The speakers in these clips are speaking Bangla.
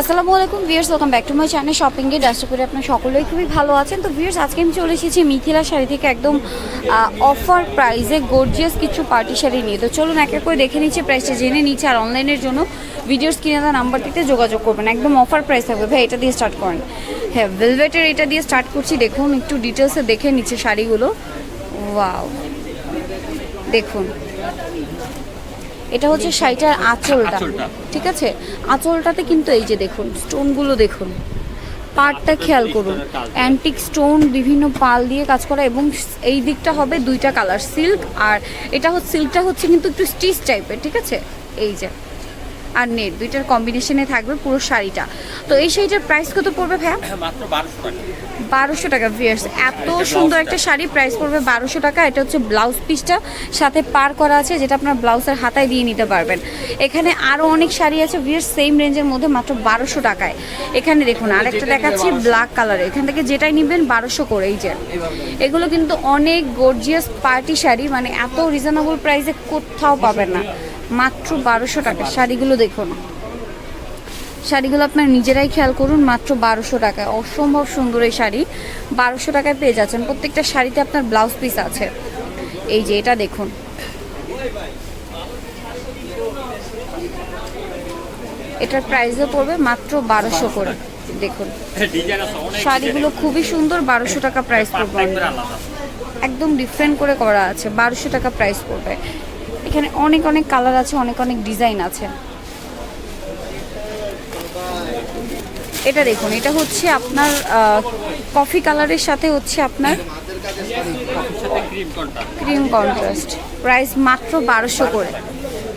আসসালামু আলাইকুম viewers welcome back to my channel shopping gate আশা করি আপনার সকলেই খুবই ভালো আছেন। তো ভিয়ার্স আজকে আমি চলে এসেছি মিথিলা শাড়ি থেকে একদম অফার প্রাইসে গর্জিয়াস কিছু পার্টি শাড়ি নিয়ে। তো চলুন এক এক করে দেখে নিচ্ছি প্রাইসটা জেনে নিচ্ছি, আর অনলাইনের জন্য ভিডিওর স্ক্রিনে দেওয়া নাম্বারটিতে যোগাযোগ করবেন। একদম অফার প্রাইস থাকবে। ভাই, এটা দিয়ে স্টার্ট করেন। হ্যাঁ ভেলভেটের এটা দিয়ে স্টার্ট করছি। দেখুন, একটু ডিটেলসে দেখে নিচ্ছে শাড়িগুলো। ওয়াও দেখুন। এটা হচ্ছে শাড়িটার আঁচলটা। ঠিক আছে? আঁচলটাতে কিন্তু এই যে দেখুন স্টোনগুলো দেখুন। পার্টটা খেয়াল করুন। অ্যান্টিক স্টোন বিভিন্ন পাল দিয়ে কাজ করা এবং এই দিকটা হবে দুইটা কালার সিল্ক আর এটা হচ্ছে সিল্কটা হচ্ছে কিন্তু একটু স্টিচ টাইপের ঠিক আছে? এই যে। আর নেট দুইটার কম্বিনেশনে থাকবে পুরো শাড়িটা। তো এই শাড়িটার প্রাইস কত পড়বে ভাইয়া? বারোশো টাকা। ভিয়ার্স এত সুন্দর একটা শাড়ি প্রাইস পড়বে বারোশো টাকা। এটা হচ্ছে ব্লাউজ পিসটা সাথে পার করা আছে যেটা আপনার ব্লাউজের হাতায় দিয়ে নিতে পারবেন। এখানে আরও অনেক শাড়ি আছে ভিয়ার্স সেম রেঞ্জের মধ্যে মাত্র বারোশো টাকায়। এখানে দেখুন আরেকটা দেখাচ্ছি ব্ল্যাক কালারের এখান থেকে যেটাই নেবেন বারোশো করেই যে। এগুলো কিন্তু অনেক গর্জিয়াস পার্টি শাড়ি মানে এত রিজনেবল প্রাইসে কোথাও পাবেন না। মাত্র বারোশো টাকা। শাড়িগুলো দেখুন। শাড়িগুলো আপনার নিজেরাই খেয়াল করুন, মাত্র বারোশো টাকায় অসম্ভব সুন্দর এই শাড়ি। বারোশো টাকায় পেয়ে যাচ্ছেন। প্রত্যেকটা শাড়িতে আপনার ব্লাউজ পিস আছে। এই যে এটা দেখুন। এটার প্রাইসও পড়বে মাত্র বারোশো করে। দেখুন। শাড়িগুলো খুবই সুন্দর, বারোশো টাকা প্রাইস পড়বে। একদম ডিফারেন্ট করে করা আছে। বারোশো টাকা প্রাইস পড়বে। এখানে অনেক অনেক কালার আছে অনেক অনেক ডিজাইন আছে। এটা দেখুন এটা হচ্ছে আপনার কফি কালারের সাথে হচ্ছে আপনার ক্রিম কোনটা কন্ট্রাস্ট। প্রাইস মাত্র বারোশো করে।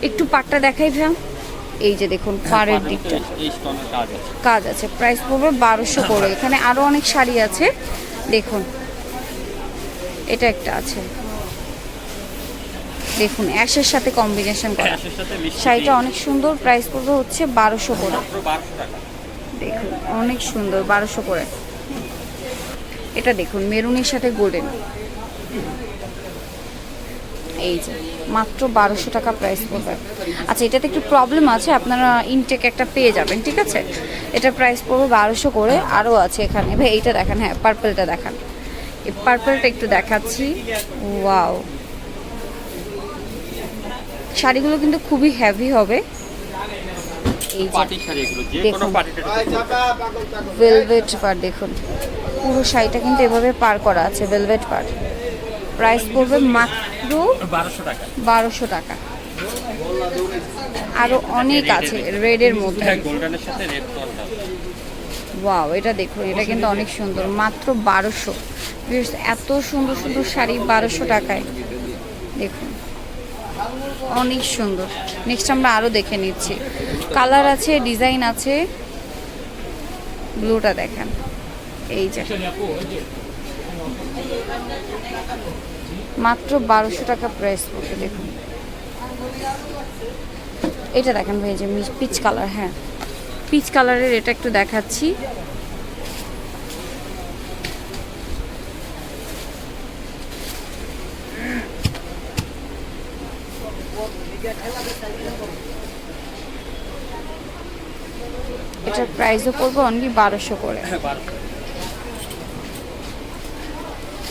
একটু পাটটা দেখাই ভ্যাম এই যে দেখুন পাড়ের দিকটা। কাজ আছে। প্রাইস পড়বে বারোশো করে। এখানে আরও অনেক শাড়ি আছে। দেখুন এটা একটা আছে। দেখুন অ্যাশের সাথে কম্বিনেশন করা। শাড়িটা অনেক সুন্দর প্রাইস পড়বে হচ্ছে বারোশো করে। দেখুন অনেক সুন্দর বারোশো করে। এটা দেখুন মেরুনের সাথে গোল্ডেন এই যে মাত্র বারোশো টাকা প্রাইস পড়বে। আচ্ছা এটাতে একটু প্রবলেম আছে আপনারা ইনটেক একটা পেয়ে যাবেন ঠিক আছে? এটা প্রাইস পড়বে বারোশো করে আরও আছে এখানে। ভাই এইটা দেখান হ্যাঁ পার্পলটা দেখান। এই পার্পলটা একটু দেখাচ্ছি। ওয়াও শাড়িগুলো কিন্তু খুবই হেভি হবে। ভেলভেট পার দেখুন। পুরো শাড়িটা কিন্তু এভাবে পার করা আছে ভেলভেট পার। প্রাইস পড়বে মাত্র বারোশো টাকা। আরও অনেক আছে রেডের মধ্যে। হ্যাঁ ওয়াও এটা দেখুন এটা কিন্তু অনেক সুন্দর। মাত্র বারোশো। এত সুন্দর সুন্দর শাড়ি বারোশো টাকায়। দেখুন। অনেক সুন্দর। নেক্সট আমরা আরও দেখে নিচ্ছি। কালার আছে ডিজাইন আছে। ব্লুটা দেখেন। এই যে। মাত্র বারোশো টাকা প্রাইস পড়বে, দেখুন। এটা দেখেন ভাই যে পিচ কালার হ্যাঁ। পিচ কালারের এটা একটু দেখাচ্ছি। এটার প্রাইসও পড়বে অনলি বারোশো করে। হ্যাঁ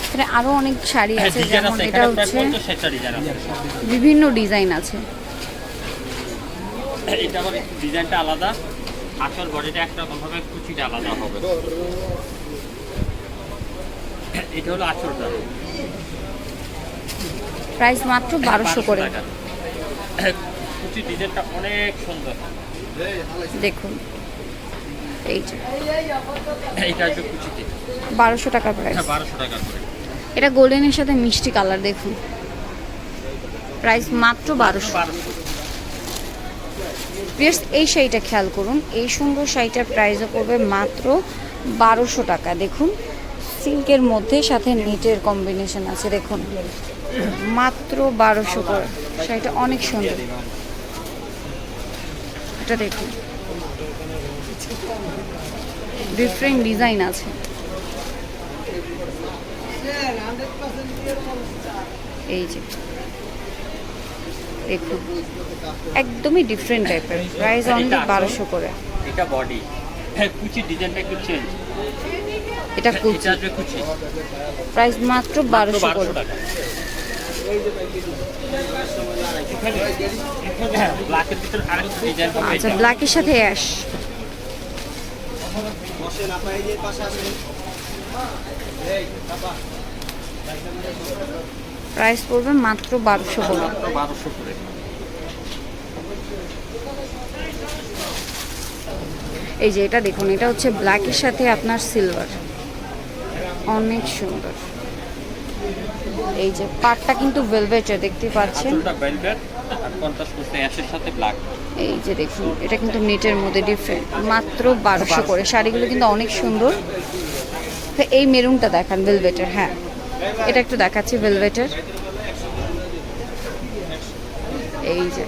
এখানে আরও অনেক শাড়ি হ্যাঁ আছে যেমন এটা হচ্ছে বিভিন্ন ডিজাইন আছে। এটা আবার ডিজাইনটা আলাদা। আসল বডিটা একরকম হবে কুচিটা আলাদা হবে। এটা হলো আঁচলটা প্রাইস মাত্র বারোশো করে। টাকা। কুচির ডিজাইনটা অনেক সুন্দর। দেখুন। এই যে। কুচিতে। বারোশো টাকার প্রাইস হ্যাঁ বারোশো টাকা এটা গোল্ডেনের সাথে মিষ্টি কালার দেখুন। প্রাইস মাত্র বারোশো। প্লিজ এই শাড়িটা খেয়াল করুন। এই সুন্দর শাড়িটার প্রাইসও পড়বে মাত্র বারোশো টাকা। দেখুন সিল্কের মধ্যে সাথে নেটের কম্বিনেশন আছে দেখুন। মাত্র বারোশো করে। শাড়িটা অনেক সুন্দর। এটা দেখুন। ডিফারেন্ট ডিজাইন আছে। এই যে। দেখুন। একদমই ডিফারেন্ট টাইপের প্রাইস অনলি বারোশো করে। এটা বডি হ্যাঁ কুচি ডিজাইনটা একটু চেঞ্জ এটা কুচি। কুচি। প্রাইস মাত্র বারোশো করে। আচ্ছা ব্ল্যাকের সাথে অ্যাশ। প্রাইস পড়বে মাত্র বারোশো বারোশো করে। এই যে এটা দেখুন, এটা হচ্ছে ব্ল্যাকের সাথে আপনার সিলভার। অনেক সুন্দর। এই যে পাটটা কিন্তু ভেলভেটের দেখতে পাচ্ছেন। এই যে দেখুন এটা কিন্তু নেটের মধ্যে ডিফারেন্ট মাত্র বারোশো করে। শাড়িগুলো কিন্তু অনেক সুন্দর। তো এই মেরুনটা দেখান ভেলভেটের হ্যাঁ। এটা একটু দেখাচ্ছি ভেলভেটের এই যে।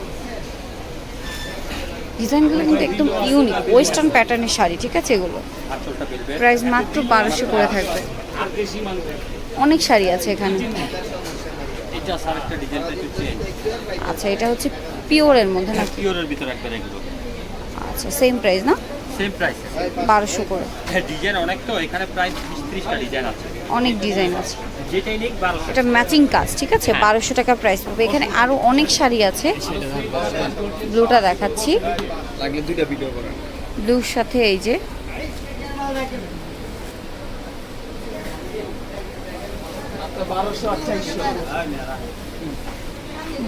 ডিজাইনগুলো কিন্তু একদম ইউনিক ওয়েস্টার্ন প্যাটার্নের শাড়ি ঠিক আছে এগুলো? প্রাইস মাত্র বারোশো করে থাকবে। অনেক শাড়ি আছে এখানে। আচ্ছা এটা হচ্ছে পিওরের মধ্যে না পিওরের ভিতরে একবার এগুলো। আচ্ছা সেম প্রাইস না? সেম প্রাইস বারোশো করে। হ্যাঁ ডিজাইন অনেক তো এখানে প্রায় বিশ ত্রিশটা ডিজাইন আছে। অনেক ডিজাইন আছে। যেটাই নিক বারোশো। এটা ম্যাচিং কাজ ঠিক আছে? হ্যাঁ। বারোশো টাকা প্রাইস পাবে এখানে আরও অনেক শাড়ি আছে। ব্লুটা দেখাচ্ছি। লাগলে দুইটা ভিডিও করেন। ব্লুর সাথে এই যে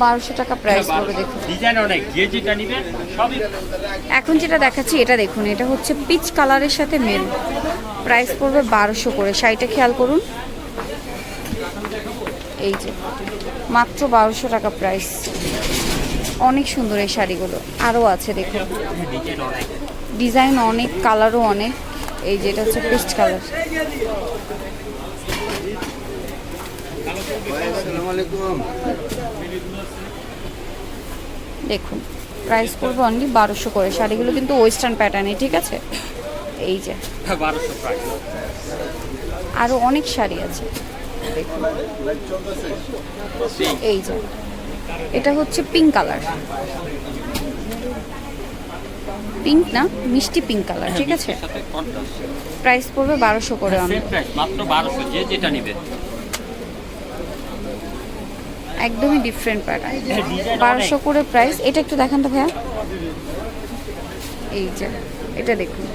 বারোশো টাকা প্রাইস পড়বে দেখুন। ডিজাইন অনেক যে যেটা নিবে সবই এখন যেটা দেখাচ্ছি এটা দেখুন এটা হচ্ছে পিচ কালারের সাথে মেরুন প্রাইস পড়বে বারোশো করে। শাড়িটা খেয়াল করুন। এই যে মাত্র বারোশো টাকা প্রাইস অনেক সুন্দর এই শাড়িগুলো। আরও আছে দেখুন। ডিজাইন অনেক কালারও অনেক। এই যে এটা হচ্ছে পেস্ট কালার দেখুন প্রাইস পড়বে অনলি বারোশো করে। শাড়িগুলো কিন্তু ওয়েস্টার্ন প্যাটার্নে ঠিক আছে? এই যে। আরও অনেক শাড়ি আছে। এই যে। এটা হচ্ছে পিঙ্ক কালার পিঙ্ক না মিষ্টি পিঙ্ক কালার ঠিক আছে? প্রাইস পড়বে বারোশো করে অনলি মাত্র বারোশো যে যেটা নিবে। একদমই ডিফারেন্ট প্যাটার্ন বারোশো করে প্রাইস এটা একটু দেখান তো ভাইয়া। এই যে এটা দেখুন।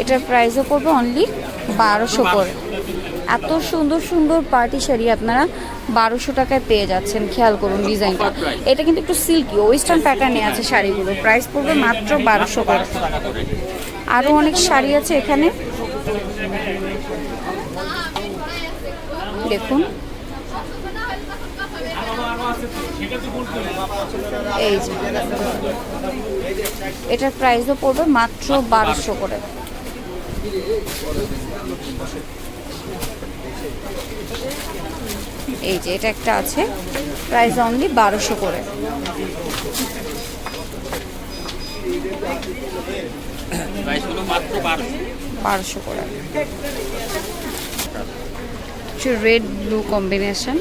এটার প্রাইসও পড়বে অনলি বারোশো করে। এত সুন্দর সুন্দর পার্টি শাড়ি আপনারা বারোশো টাকায় পেয়ে যাচ্ছেন। খেয়াল করুন ডিজাইনটা এটা কিন্তু একটু সিল্কি ওয়েস্টার্ন প্যাটার্নে আছে শাড়িগুলো। প্রাইস পড়বে মাত্র বারোশো করে। আরও অনেক শাড়ি আছে এখানে। দেখুন। এই যে। এটার প্রাইসও পড়বে মাত্র বারোশো করে। এই যে, এটা একটা আছে। প্রাইস অনলি বারোশো করে। বারোশো করে। একটু রেড ব্লু কম্বিনেশন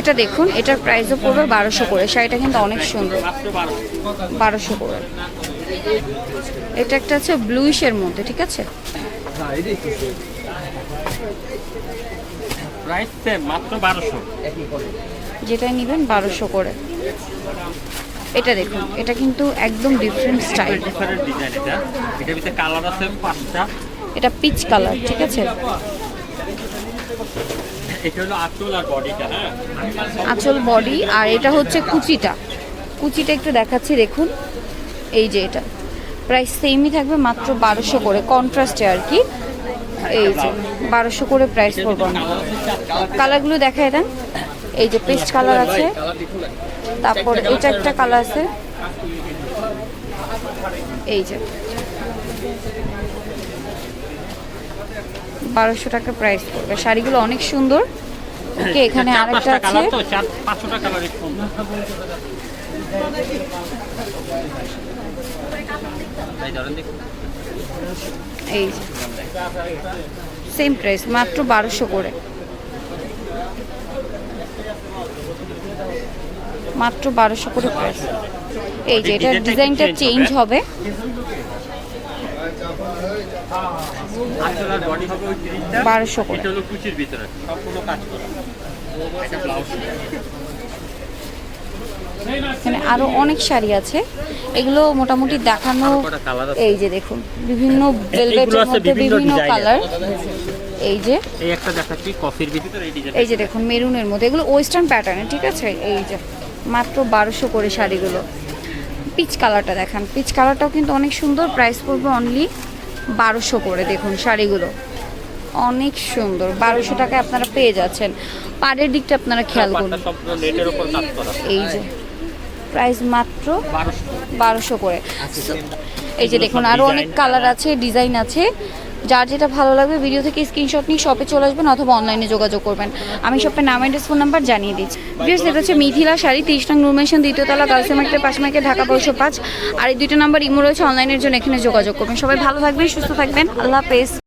এটা দেখুন এটার প্রাইসও পড়বে বারোশো করে। শাড়িটা কিন্তু অনেক সুন্দর। বারোশো করে। এটা একটা আছে ব্লুইশের মধ্যে ঠিক আছে? যেটাই নেবেন বারোশো করে। এটা দেখুন এটা কিন্তু একদম ডিফারেন্ট স্টাইল ডিজাইন এটা। এটার ভিতরে কালার আছে পাঁচটা। এটা পিচ কালার ঠিক আছে? এটা হলো আঁচল আর বডিটা হ্যাঁ? আঁচল বডি আর এটা হচ্ছে কুচিটা। কুচিটা একটু দেখাচ্ছি দেখুন। এই যে এটা। প্রাইস সেমই থাকবে মাত্র বারোশো করে। কন্ট্রাস্টে আর কি। এই যে বারোশো করে প্রাইস পড়বে। কালারগুলো দেখায় দেন। এই যে পেস্ট কালার আছে। তারপর এটা একটা কালার আছে। এই যে। বারোশো টাকা প্রাইস পড়বে। শাড়িগুলো অনেক সুন্দর। ওকে এখানে আরেকটা আছে। এই সেম প্রাইস মাত্র বারোশো করে। মাত্র বারোশো করে প্রাইস এই যে এটার ডিজাইনটা চেঞ্জ হবে। প্রিন্টটা বারোশো করে। এখানে আরও অনেক শাড়ি আছে। এগুলো মোটামুটি দেখানো এই যে দেখুন বিভিন্ন ভেলভেটের মধ্যে বিভিন্ন। কালার এই যে। এই একটা দেখাচ্ছি কফির ভিতরে এই যে দেখুন মেরুনের মধ্যে। এগুলো ওয়েস্টার্ন প্যাটার্নে ঠিক আছে? এই যে। মাত্র বারোশো করে শাড়িগুলো। পিচ কালারটা দেখান। পিচ কালারটাও কিন্তু অনেক সুন্দর। প্রাইস পড়বে অনলি বারোশো করে। দেখুন শাড়িগুলো। অনেক সুন্দর। বারোশো টাকায় আপনারা পেয়ে যাচ্ছেন। পাড়ের দিকটা আপনারা খেয়াল করুন। এই যে। প্রাইস মাত্র বারোশো। করে। এই যে দেখুন আরও অনেক কালার আছে ডিজাইন আছে। যার যেটা ভালো লাগবে ভিডিও থেকে স্ক্রিনশট নিয়ে শপে চলে আসবেন অথবা অনলাইনে যোগাযোগ করবেন। আমি শপের নাম অ্যাড্রেস ফোন নাম্বার জানিয়ে দিচ্ছি। ভিউস এটা হচ্ছে মিথিলা শাড়ি, তিরিশ নং রুমেশন দ্বিতীয়তলা গার্লসে মার্কেটের পাশে মার্কেট ঢাকা পৌঁছো পাঁচ। আর এই দুটো নাম্বার ইমো রয়েছে অনলাইনের জন্য এখানে যোগাযোগ করবেন। সবাই ভালো থাকবেন, সুস্থ থাকবেন। আল্লাহ হাফেজ।